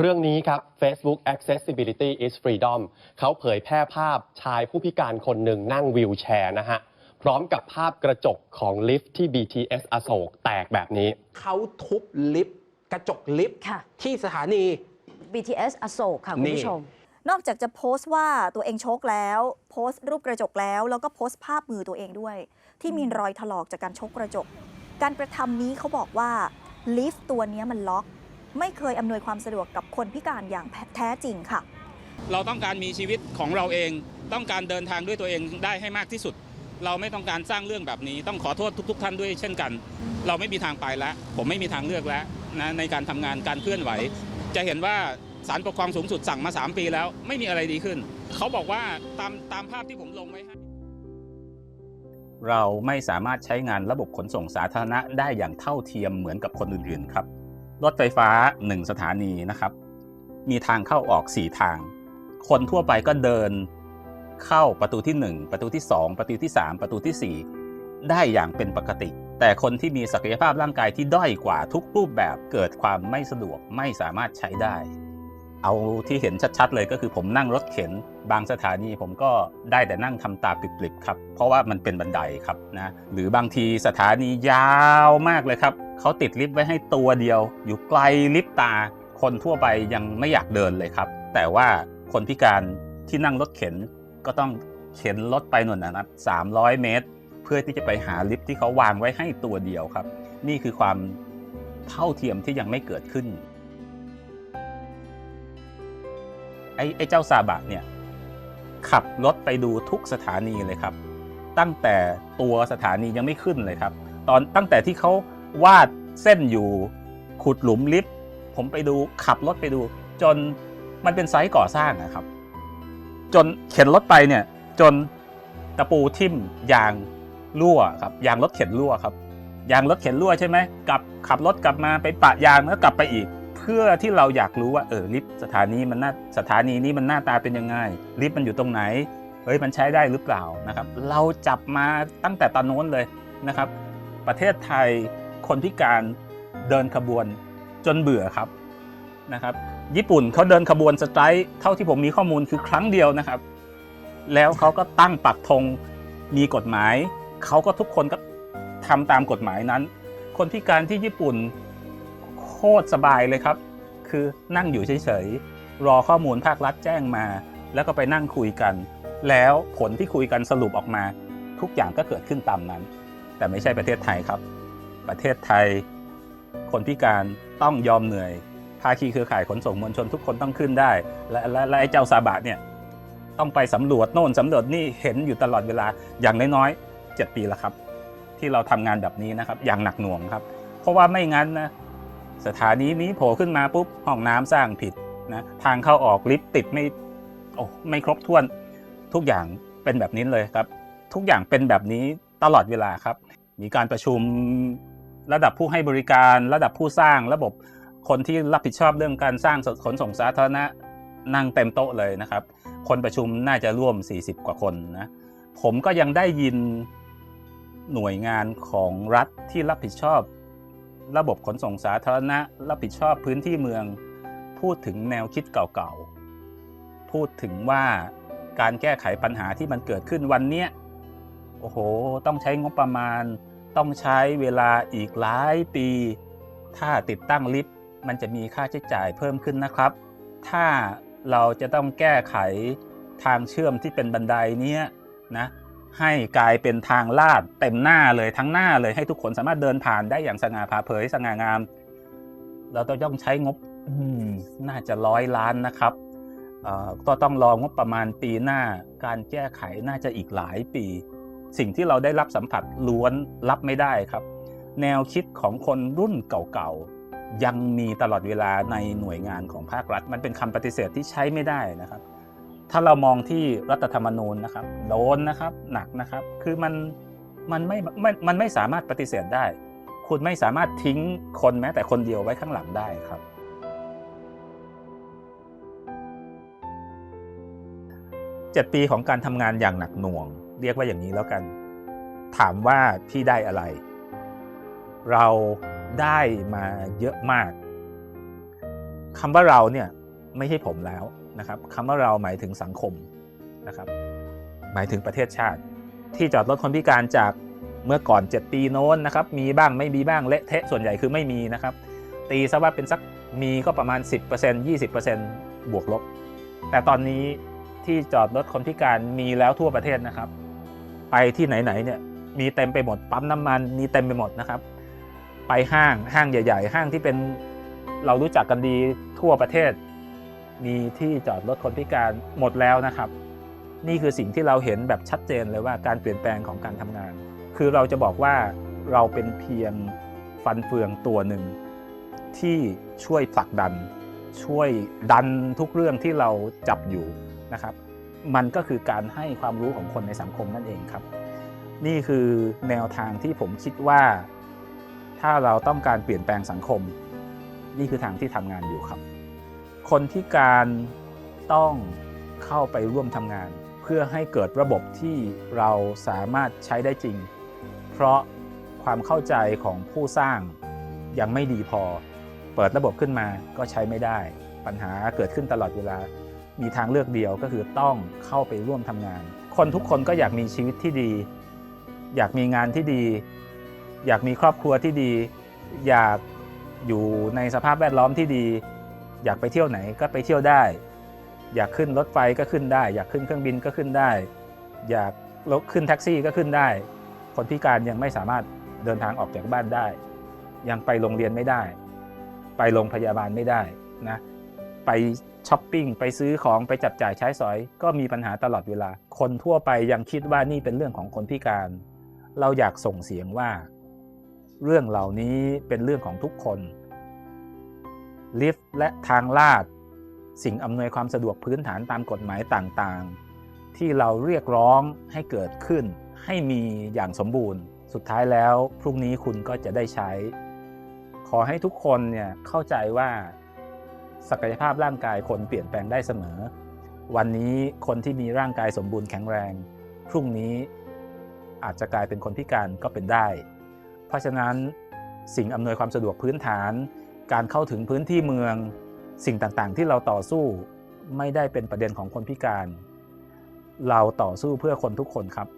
เรื่องนี้ครับ Facebook Accessibility is Freedom เขาเผยแพร่ภาพชายผู้พิการคนหนึ่งนั่งวีลแชร์นะฮะ พร้อมกับภาพกระจกของลิฟท์ที่ BTS อโศกแตกแบบนี้ เขาทุบลิฟต์กระจกลิฟต์ค่ะ ที่สถานี BTS อโศกค่ะคุณนี่ผู้ชม นอกจากจะโพสต์ว่าตัวเองชกแล้ว โพสต์รูปกระจกแล้ว แล้วก็โพสต์ภาพมือตัวเองด้วย ที่มีรอยถลอกจากการชกกระจก การกระทำนี้เขาบอกว่าลิฟต์ตัวเนี้ยมันล็อก ไม่เคยอำนวยความสะดวกกับคนพิการอย่างแท้จริงค่ะ เราต้องการมีชีวิตของเราเอง ต้องการเดินทางด้วยตัวเองได้ให้มากที่สุด เราไม่ต้องการสร้างเรื่องแบบนี้ ต้องขอโทษทุก ๆ ท่านด้วยเช่นกัน เราไม่มีทางไปแล้ว ผมไม่มีทางเลือกแล้วนะในการทำงานการเคลื่อนไหว จะเห็นว่าศาลปกครองสูงสุดสั่งมา 3 ปีแล้ว ไม่มีอะไรดีขึ้น เขาบอกว่าตามตามภาพที่ผมลงไว้ให้เราไม่สามารถใช้งานระบบขนส่งสาธารณะได้อย่างเท่าเทียมเหมือนกับคนอื่นๆครับ รถไฟฟ้า 1 สถานีนะครับ มีทางเข้าออก 4 ทาง คนทั่วไปก็เดินเข้าประตูที่ 1 ประตูที่ 2 ประตูที่ 3 ประตูทีสี่ 4 ได้อย่างเป็นปกติ แต่คนที่มีศักยภาพร่างกายที่ด้อยกว่าทุกรูปแบบเกิดความไม่สะดวกไม่สามารถใช้ได้ เอาที่เห็นชัดๆ เลยก็คือผมนั่งรถเข็น บางสถานีผมก็ได้แต่นั่งทำตาปริบๆครับ เพราะว่ามันเป็นบันไดครับนะหรือบางทีสถานียาวมากเลยครับ เขาติดลิฟต์ไว้ให้ตัวเดียว อยู่ไกลลิฟต์ตา คนทั่วไปยังไม่อยากเดินเลยครับ แต่ว่าคนพิการที่นั่งรถเข็นก็ต้องเข็นรถไปหน่นนะครับ300 เมตร เพื่อที่จะไปหาลิฟต์ที่เขาวางไว้ให้ตัวเดียวครับ นี่คือความเท่าเทียมที่ยังไม่เกิดขึ้นไอ้ไอ้เจ้าซาบะเนี่ยขับรถไปดูทุกสถานีเลยครับ ตั้งแต่ตัวสถานียังไม่ขึ้นเลยครับ ตอนตั้งแต่ที่เขา วาดเส้นอยู่ขุดหลุมลิฟต์ผมไปดูขับรถไปดู จนมันเป็นไซต์ก่อสร้างนะครับ จนเข็นรถไปเนี่ย จนตะปูทิ่มยางรั่วครับยางรถเข็นรั่วครับยางรถเข็นรั่วใช่ไหมกลับขับรถกลับมาไปปะยางแล้วกลับไปอีก เพื่อที่เราอยากรู้ว่าเออลิฟต์สถานีมันหน้าสถานีนี้มันหน้าตาเป็นยังไงลิฟต์มันอยู่ตรงไหนเฮ้ยมันใช้ได้หรือเปล่านะครับ เราจับมาตั้งแต่ตอนโน้นเลยนะครับ ประเทศไทย คนพิการเดินขบวนจนเบื่อครับนะครับ ญี่ปุ่นเขาเดินขบวนสไตร์เท่าที่ผมมีข้อมูลคือครั้งเดียวนะครับ แล้วเขาก็ตั้งปักธงมีกฎหมายเขาก็ทุกคนก็ทำตามกฎหมายนั้น คนพิการที่ญี่ปุ่นโคตรสบายเลยครับ คือนั่งอยู่เฉยๆรอข้อมูลภาครัฐแจ้งมา แล้วก็ไปนั่งคุยกัน แล้วผลที่คุยกันสรุปออกมา ทุกอย่างก็เกิดขึ้นตามนั้น แต่ไม่ใช่ประเทศไทยครับ ประเทศไทย คนพิการต้องยอมเหนื่อย ภาคีเครือข่ายขนส่งมวลชนทุกคนต้องขึ้นได้ และและไอ้เจ้าซาบะเนี่ยต้องไปสำรวจโน่นสำรวจนี่เห็นอยู่ตลอดเวลาอย่างน้อยๆ7ปีแล้วครับ ที่เราทำงานแบบนี้นะครับอย่างหนักหน่วงครับ เพราะว่าไม่งั้นนะสถานีนี้โผล่ขึ้นมาปุ๊บห้องน้ำสร้างผิดนะทางเข้าออกลิฟต์ติดไม่โอ้ไม่ครบถ้วนทุกอย่างเป็นแบบนี้เลยครับ ทุกอย่างเป็นแบบนี้ตลอดเวลาครับ มีการประชุม ระดับผู้ให้บริการ ระดับผู้สร้างระบบคนที่รับผิดชอบเรื่องการสร้างขนส่งสาธารณะนั่งเต็มโต๊ะเลยนะครับ คนประชุมน่าจะร่วม 40 กว่าคนนะผมก็ยังได้ยินหน่วยงานของรัฐที่รับผิดชอบ ระบบขนส่งสาธารณะ รับผิดชอบพื้นที่เมือง พูดถึงแนวคิดเก่าๆ พูดถึงว่าการแก้ไขปัญหาที่มันเกิดขึ้นวันเนี้ยโอ้โห ต้องใช้งบประมาณ ต้องใช้เวลาอีกหลายปี ถ้าติดตั้งลิฟต์มันจะมีค่าใช้จ่ายเพิ่มขึ้นนะครับ ถ้าเราจะต้องแก้ไขทางเชื่อมที่เป็นบันไดเนี้ยนะให้กลายเป็นทางลาดเต็มหน้าเลยทั้งหน้าเลยให้ทุกคนสามารถเดินผ่านได้อย่างสง่าผ่าเผยสง่างาม เราต้องใช้งบน่าจะร้อยล้านนะครับเอ่อก็ต้องรองบประมาณปีหน้าการแก้ไขน่าจะอีกหลายปี สิ่งที่เราได้รับสัมผัสล้วนรับไม่ได้ครับ แนวคิดของคนรุ่นเก่าๆ ยังมีตลอดเวลาในหน่วยงานของภาครัฐ มันเป็นคำปฏิเสธที่ใช้ไม่ได้นะครับ ถ้าเรามองที่รัฐธรรมนูญนะครับโดนนะครับหนักนะครับ คือมันมันไม่ม่มันไม่สามารถปฏิเสธได้ คุณไม่สามารถทิ้งคนแม้แต่คนเดียวไว้ข้างหลังได้ครับเจ็ดปีของการทำงานอย่างหนักหน่วง เรียกว่าอย่างนี้แล้วกัน ถามว่าพี่ได้อะไร เราได้มาเยอะมากคำว่าเราเนี่ยไม่ใช่ผมแล้วนะครับคำว่าเราหมายถึงสังคมนะครับหมายถึงประเทศชาติ ที่จอดรถคนพิการจากเมื่อก่อน 7 ปีโน้นนะครับมีบ้างไม่มีบ้างเละเทะส่วนใหญ่คือไม่มีนะครับ ตีซะว่าเป็นสักมีก็ประมาณ 10% 20%บวกลบ แต่ตอนนี้ที่จอดรถคนพิการมีแล้วทั่วประเทศนะครับ ไปที่ไหนๆเนี่ยมีเต็มไปหมดปั๊มน้ำมันมีเต็มไปหมดนะครับ ไปห้างห้างใหญ่ ๆ ห้างที่เป็นเรารู้จักกันดีทั่วประเทศ มีที่จอดรถคนพิการหมดแล้วนะครับ นี่คือสิ่งที่เราเห็นแบบชัดเจนเลยว่าการเปลี่ยนแปลงของการทำงาน คือเราจะบอกว่าเราเป็นเพียงฟันเฟืองตัวหนึ่ง ที่ช่วยผลักดัน ช่วยดันทุกเรื่องที่เราจับอยู่นะครับ มันก็คือการให้ความรู้ของคนในสังคมนั่นเองครับ นี่คือแนวทางที่ผมคิดว่า ถ้าเราต้องการเปลี่ยนแปลงสังคม นี่คือทางที่ทำงานอยู่ครับ คนที่การต้องเข้าไปร่วมทำงาน เพื่อให้เกิดระบบที่เราสามารถใช้ได้จริง เพราะความเข้าใจของผู้สร้างยังไม่ดีพอ เปิดระบบขึ้นมาก็ใช้ไม่ได้ ปัญหาเกิดขึ้นตลอดเวลา มีทางเลือกเดียวก็คือต้องเข้าไปร่วมทำงาน คนทุกคนก็อยากมีชีวิตที่ดี อยากมีงานที่ดี อยากมีครอบครัวที่ดี อยากอยู่ในสภาพแวดล้อมที่ดี อยากไปเที่ยวไหนก็ไปเที่ยวได้ อยากขึ้นรถไฟก็ขึ้นได้ อยากขึ้นเครื่องบินก็ขึ้นได้ อยากรถขึ้นแท็กซี่ก็ขึ้นได้ คนพิการยังไม่สามารถเดินทางออกจากบ้านได้ ยังไปโรงเรียนไม่ได้ ไปโรงพยาบาลไม่ได้นะ ไปช้อปปิ้งไปซื้อของไปจับจ่ายใช้สอย ก็มีปัญหาตลอดเวลา คนทั่วไปยังคิดว่านี่เป็นเรื่องของคนพิการ เราอยากส่งเสียงว่า เรื่องเหล่านี้เป็นเรื่องของทุกคน ลิฟต์และทางลาด สิ่งอำนวยความสะดวกพื้นฐานตามกฎหมายต่างๆ ที่เราเรียกร้องให้เกิดขึ้น ให้มีอย่างสมบูรณ์ สุดท้ายแล้วพรุ่งนี้คุณก็จะได้ใช้ ขอให้ทุกคนเนี่ยเข้าใจว่า ศักยภาพร่างกายคนเปลี่ยนแปลงได้เสมอ วันนี้คนที่มีร่างกายสมบูรณ์แข็งแรง พรุ่งนี้อาจจะกลายเป็นคนพิการก็เป็นได้ เพราะฉะนั้นสิ่งอำนวยความสะดวกพื้นฐาน การเข้าถึงพื้นที่เมือง สิ่งต่างๆ ที่เราต่อสู้ไม่ได้เป็นประเด็นของคนพิการ เราต่อสู้เพื่อคนทุกคนครับ